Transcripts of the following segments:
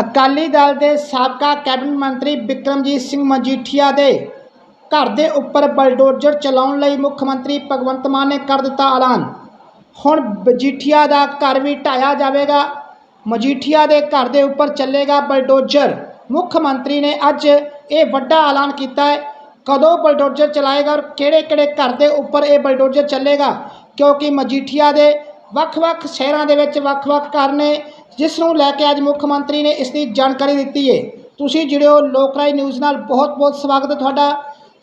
ਅਕਾਲੀ ਦਲ ਦੇ ਸਾਬਕਾ ਕੈਬਨਿਟ ਮੰਤਰੀ ਬਿਕਰਮਜੀਤ ਸਿੰਘ ਮਜੀਠੀਆ ਦੇ ਘਰ ਦੇ ਉੱਪਰ ਬਲਡੋਜ਼ਰ ਚਲਾਉਣ ਲਈ ਮੁੱਖ ਮੰਤਰੀ ਭਗਵੰਤ ਮਾਨ ਨੇ ਕਰ ਦਿੱਤਾ ਐਲਾਨ। ਹੁਣ ਮਜੀਠੀਆ ਦਾ ਘਰ ਵੀ ਢਾਇਆ ਜਾਵੇਗਾ। ਮਜੀਠੀਆ ਦੇ ਘਰ ਦੇ ਉੱਪਰ ਚੱਲੇਗਾ ਬਲਡੋਜ਼ਰ। ਮੁੱਖ ਮੰਤਰੀ ਨੇ ਅੱਜ ਇਹ ਵੱਡਾ ਐਲਾਨ ਕੀਤਾ ਹੈ। ਕਦੋਂ ਬਲਡੋਜ਼ਰ ਚਲਾਏਗਾ ਔਰ ਕਿਹੜੇ ਕਿਹੜੇ ਘਰ ਦੇ ਉੱਪਰ ਇਹ ਬਲਡੋਜ਼ਰ ਚੱਲੇਗਾ? ਕਿਉਂਕਿ ਮਜੀਠੀਆ ਦੇ ਵੱਖ-ਵੱਖ ਸ਼ਹਿਰਾਂ ਦੇ ਵਿੱਚ ਵੱਖ-ਵੱਖ ਘਰ ਨੇ। ਜਿਸ ਨੂੰ ਲੈ ਕੇ ਅੱਜ ਮੁੱਖ ਮੰਤਰੀ ਨੇ ਇਸ ਦੀ ਜਾਣਕਾਰੀ ਦਿੱਤੀ ਹੈ ਤੁਸੀਂ ਜੁੜਿਓ ਲੋਕਰਾਈ ਨਿਊਜ਼ ਨਾਲ ਬਹੁਤ-ਬਹੁਤ ਸਵਾਗਤ ਹੈ ਤੁਹਾਡਾ।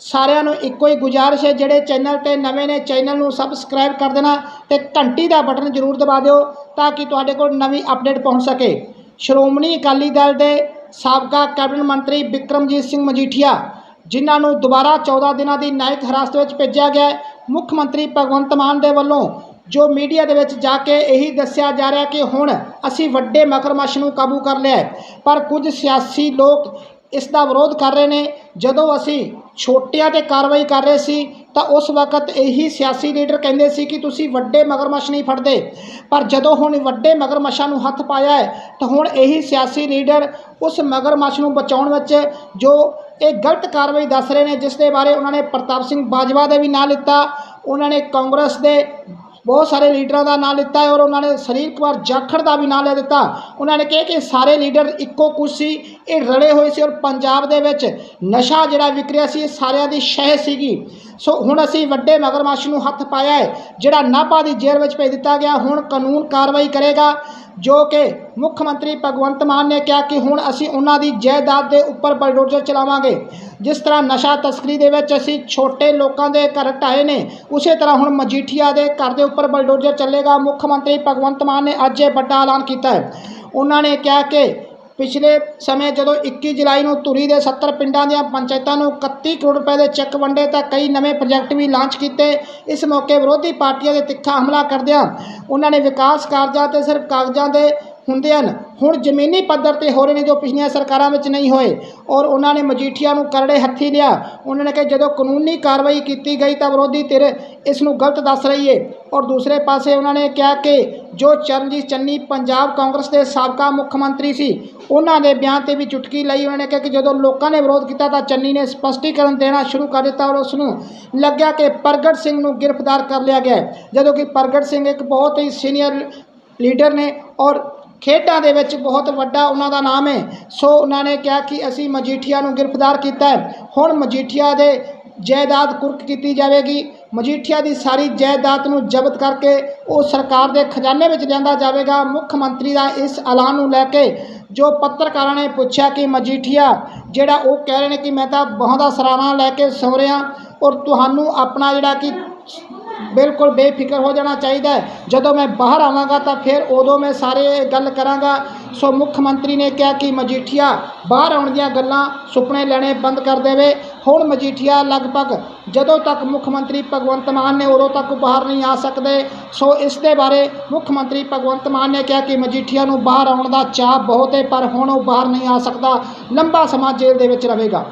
ਸਾਰਿਆਂ ਨੂੰ ਇੱਕੋ ਹੀ ਗੁਜ਼ਾਰਿਸ਼ ਹੈ, ਜਿਹੜੇ ਚੈਨਲ ਤੇ ਨਵੇਂ ਨੇ, ਚੈਨਲ ਨੂੰ ਸਬਸਕ੍ਰਾਈਬ ਕਰ ਦੇਣਾ ਤੇ ਘੰਟੀ ਦਾ ਬਟਨ ਜ਼ਰੂਰ ਦਬਾ ਦਿਓ ਤਾਂ ਕਿ ਤੁਹਾਡੇ ਕੋਲ ਨਵੀਂ ਅਪਡੇਟ ਪਹੁੰਚ ਸਕੇ। ਸ਼੍ਰੋਮਣੀ ਅਕਾਲੀ ਦਲ ਦੇ ਸਾਬਕਾ ਕੈਬਨਿਟ ਮੰਤਰੀ ਬਿਕਰਮਜੀਤ ਸਿੰਘ ਮਜੀਠੀਆ, ਜਿਨ੍ਹਾਂ ਨੂੰ ਦੁਬਾਰਾ 14 ਦਿਨਾਂ ਦੀ ਨਾਇਕ ਹਿਰਾਸਤ ਵਿੱਚ ਭੇਜਿਆ ਗਿਆ ਮੁੱਖ ਮੰਤਰੀ ਭਗਵੰਤ ਮਾਨ ਦੇ ਵੱਲੋਂ ਜੋ ਮੀਡੀਆ ਦੇ ਵਿੱਚ ਜਾ ਕੇ ਇਹੀ ਦੱਸਿਆ ਜਾ ਰਿਹਾ ਕਿ ਹੁਣ ਅਸੀਂ ਵੱਡੇ ਮਗਰਮੱਛ ਨੂੰ ਕਾਬੂ ਕਰ ਲਿਆ ਪਰ ਕੁਝ ਸਿਆਸੀ ਲੋਕ ਇਸ ਦਾ ਵਿਰੋਧ ਕਰ ਰਹੇ ਨੇ। ਜਦੋਂ ਅਸੀਂ ਛੋਟਿਆਂ ਤੇ ਕਾਰਵਾਈ ਕਰ ਰਹੇ ਸੀ, ਤਾਂ ਉਸ ਵਕਤ ਇਹੀ ਸਿਆਸੀ ਲੀਡਰ ਕਹਿੰਦੇ ਸੀ ਕਿ ਤੁਸੀਂ ਵੱਡੇ ਮਗਰਮੱਛ ਨਹੀਂ ਫੜਦੇ। ਪਰ ਜਦੋਂ ਹੁਣ ਵੱਡੇ ਮਗਰਮੱਛਾਂ ਨੂੰ ਹੱਥ ਪਾਇਆ ਹੈ, ਤਾਂ ਹੁਣ ਇਹੀ ਸਿਆਸੀ ਲੀਡਰ ਉਸ ਮਗਰਮੱਛ ਨੂੰ ਬਚਾਉਣ ਵਿੱਚ ਜੋ ਇਹ ਗਲਤ ਕਾਰਵਾਈ ਦੱਸ ਰਹੇ ਨੇ, ਜਿਸ ਦੇ ਬਾਰੇ ਉਹਨਾਂ ਨੇ ਪ੍ਰਤਾਪ ਸਿੰਘ ਬਾਜਵਾ ਦਾ ਵੀ ਨਾਂ ਲਿੱਤਾ, ਉਹਨਾਂ ਨੇ ਕਾਂਗਰਸ ਦੇ ਬਹੁਤ ਸਾਰੇ ਲੀਡਰਾਂ ਦਾ ਨਾਂ ਲਿੱਤਾ ਹੈ ਔਰ ਉਹਨਾਂ ਨੇ ਸਰੀਰ ਕੁਮਾਰ ਜਾਖੜ ਦਾ ਵੀ ਨਾਂ ਲੈ ਦਿੱਤਾ। ਉਹਨਾਂ ਨੇ ਕਿਹਾ ਕਿ ਸਾਰੇ ਲੀਡਰ ਇੱਕੋ ਕੁਛ ਸੀ, ਇਹ ਰਲੇ ਹੋਏ ਸੀ ਔਰ ਪੰਜਾਬ ਦੇ ਵਿੱਚ ਨਸ਼ਾ ਜਿਹੜਾ ਵਿਕਰਿਆ ਸੀ, ਇਹ ਸਾਰਿਆਂ ਦੀ ਸ਼ਹਿ ਸੀਗੀ। ਸੋ ਹੁਣ ਅਸੀਂ ਵੱਡੇ ਮਗਰਮੱਛ ਨੂੰ ਹੱਥ ਪਾਇਆ ਹੈ, ਜਿਹੜਾ ਨਾਭਾ ਦੀ ਜੇਲ੍ਹ ਵਿੱਚ ਭੇਜ ਦਿੱਤਾ ਗਿਆ, ਹੁਣ ਕਾਨੂੰਨ ਕਾਰਵਾਈ ਕਰੇਗਾ। ਜੋ ਕਿ ਮੁੱਖ ਮੰਤਰੀ ਭਗਵੰਤ ਮਾਨ ਨੇ ਕਿਹਾ ਕਿ ਹੁਣ ਅਸੀਂ ਉਹਨਾਂ ਦੀ ਜਾਇਦਾਦ ਦੇ ਉੱਪਰ ਬਲਡੋਜ਼ਰ ਚਲਾਵਾਂਗੇ। ਜਿਸ ਤਰ੍ਹਾਂ ਨਸ਼ਾ ਤਸਕਰੀ ਦੇ ਵਿੱਚ ਅਸੀਂ ਛੋਟੇ ਲੋਕਾਂ ਦੇ ਘਰ ਢਾਏ ਨੇ, ਉਸੇ ਤਰ੍ਹਾਂ ਹੁਣ ਮਜੀਠੀਆ ਦੇ ਘਰ ਦੇ ਉੱਪਰ ਬਲਡੋਜ਼ਰ ਚੱਲੇਗਾ। ਮੁੱਖ ਮੰਤਰੀ ਭਗਵੰਤ ਮਾਨ ਨੇ ਅੱਜ ਇਹ ਵੱਡਾ ਐਲਾਨ ਕੀਤਾ ਹੈ। ਉਹਨਾਂ ਨੇ ਕਿਹਾ ਕਿ ਪਿਛਲੇ ਸਮੇਂ ਜਦੋਂ 21 ਜੁਲਾਈ ਨੂੰ ਧੂਰੀ ਦੇ 70 ਪਿੰਡਾਂ ਦੀਆਂ ਪੰਚਾਇਤਾਂ ਨੂੰ 31 ਕਰੋੜ ਰੁਪਏ ਦੇ ਚੈੱਕ ਵੰਡੇ ਤਾਂ ਕਈ ਨਵੇਂ ਪ੍ਰੋਜੈਕਟ ਵੀ ਲਾਂਚ ਕੀਤੇ। ਇਸ ਮੌਕੇ ਵਿਰੋਧੀ ਪਾਰਟੀਆਂ ਦੇ ਤਿੱਖਾ ਹਮਲਾ ਕਰਦਿਆਂ ਉਹਨਾਂ ਨੇ ਵਿਕਾਸ ਕਾਰਜਾਂ ਤੇ ਸਿਰਫ ਕਾਗਜ਼ਾਂ ਦੇ ਹੁੰਦੇ ਹਨ। ਹੁਣ ਜ਼ਮੀਨੀ ਪੱਧਰ ਤੇ ਹੋ ਰਹੇ ਨੇ ਜੋ ਪਿਛਲੀਆਂ ਸਰਕਾਰਾਂ ਵਿੱਚ ਨਹੀਂ ਹੋਏ ਔਰ ਉਹਨਾਂ ਨੇ ਮਜੀਠੀਆ ਨੂੰ ਕਰੜੇ ਹੱਥੀ ਲਿਆ। ਉਹਨਾਂ ਨੇ ਕਿ ਜਦੋਂ ਕਾਨੂੰਨੀ ਕਾਰਵਾਈ ਕੀਤੀ ਗਈ ਤਾਂ ਵਿਰੋਧੀ ਧਿਰ ਇਸ ਨੂੰ ਗਲਤ ਦੱਸ ਰਹੀ ਏ। ਔਰ ਦੂਸਰੇ ਪਾਸੇ ਉਹਨਾਂ ਨੇ ਕਿਹਾ ਕਿ ਜੋ ਚਰਨਜੀਤ ਚੰਨੀ ਪੰਜਾਬ ਕਾਂਗਰਸ ਦੇ ਸਾਬਕਾ ਮੁੱਖ ਮੰਤਰੀ ਸੀ, ਉਹਨਾਂ ਦੇ ਬਿਆਨ ਤੇ ਵੀ ਚੁਟਕੀ ਲਈ ਉਹਨਾਂ ਨੇ ਕਿਹਾ ਕਿ ਜਦੋਂ ਲੋਕਾਂ ਨੇ ਵਿਰੋਧ ਕੀਤਾ ਤਾਂ ਚੰਨੀ ਨੇ ਸਪਸ਼ਟੀਕਰਨ ਦੇਣਾ ਸ਼ੁਰੂ ਕਰ ਦਿੱਤਾ ਔਰ ਉਸ ਨੂੰ ਲੱਗਿਆ ਕਿ ਪ੍ਰਗਟ ਸਿੰਘ ਨੂੰ ਗ੍ਰਿਫਤਾਰ ਕਰ ਲਿਆ ਗਿਆ। ਜਦੋਂ ਕਿ ਪ੍ਰਗਟ ਸਿੰਘ ਇੱਕ ਬਹੁਤ ਹੀ ਸੀਨੀਅਰ ਲੀਡਰ ਨੇ ਔਰ ਖੇਡਾਂ ਦੇ ਵਿੱਚ ਬਹੁਤ ਵੱਡਾ ਉਹਨਾਂ ਦਾ ਨਾਮ ਹੈ। ਸੋ ਉਹਨਾਂ ਨੇ ਕਿਹਾ ਕਿ ਅਸੀਂ ਮਜੀਠੀਆ ਨੂੰ ਗ੍ਰਿਫਤਾਰ ਕੀਤਾ ਹੈ। ਹੁਣ ਮਜੀਠੀਆ ਦੇ ਜਾਇਦਾਦ ਕੁਰਕ ਕੀਤੀ ਜਾਵੇਗੀ। ਮਜੀਠੀਆ ਦੀ ਸਾਰੀ ਜਾਇਦਾਦ ਨੂੰ ਜ਼ਬਤ ਕਰਕੇ ਉਹ ਸਰਕਾਰ ਦੇ ਖਜ਼ਾਨੇ ਵਿੱਚ ਲਿਆਂਦਾ ਜਾਵੇਗਾ। ਮੁੱਖ ਮੰਤਰੀ ਦਾ ਇਸ ਐਲਾਨ ਨੂੰ ਲੈ ਕੇ ਜੋ ਪੱਤਰਕਾਰਾਂ ਨੇ ਪੁੱਛਿਆ ਕਿ ਮਜੀਠੀਆ, ਜਿਹੜਾ ਉਹ ਕਹਿ ਰਹੇ ਨੇ ਕਿ ਮੈਂ ਤਾਂ ਬਹੁਤ ਦਾ ਸਰਾਣਾ ਲੈ ਕੇ ਸੌ ਰਿਹਾ ਔਰ ਤੁਹਾਨੂੰ ਆਪਣਾ ਜਿਹੜਾ ਕਿ ਬਿਲਕੁਲ ਬੇਫਿਕਰ ਹੋ ਜਾਣਾ ਚਾਹੀਦਾ ਹੈ। ਜਦੋਂ ਮੈਂ ਬਾਹਰ ਆਵਾਂਗਾ ਤਾਂ ਫਿਰ ਉਦੋਂ ਮੈਂ ਸਾਰੇ ਗੱਲ ਕਰਾਂਗਾ। ਸੋ ਮੁੱਖ ਮੰਤਰੀ ਨੇ ਕਿਹਾ ਕਿ ਮਜੀਠੀਆ ਬਾਹਰ ਆਉਣ ਦੀਆਂ ਗੱਲਾਂ ਸੁਪਨੇ ਲੈਣੇ ਬੰਦ ਕਰ ਦੇਵੇ। ਹੁਣ ਮਜੀਠੀਆ ਲਗਭਗ ਜਦੋਂ ਤੱਕ ਮੁੱਖ ਮੰਤਰੀ ਭਗਵੰਤ ਮਾਨ ਨੇ ਉਦੋਂ ਤੱਕ ਬਾਹਰ ਨਹੀਂ ਆ ਸਕਦੇ, ਸੋ ਇਸ ਦੇ ਬਾਰੇ ਮੁੱਖ ਮੰਤਰੀ ਭਗਵੰਤ ਮਾਨ ਨੇ ਕਿਹਾ ਕਿ ਮਜੀਠੀਆ ਨੂੰ ਬਾਹਰ ਆਉਣ ਦਾ ਚਾਅ ਬਹੁਤ ਹੈ, ਪਰ ਹੁਣ ਉਹ ਬਾਹਰ ਨਹੀਂ ਆ ਸਕਦਾ। ਲੰਬਾ ਸਮਾਂ ਜੇਲ੍ਹ ਦੇ ਵਿੱਚ ਰਹੇਗਾ।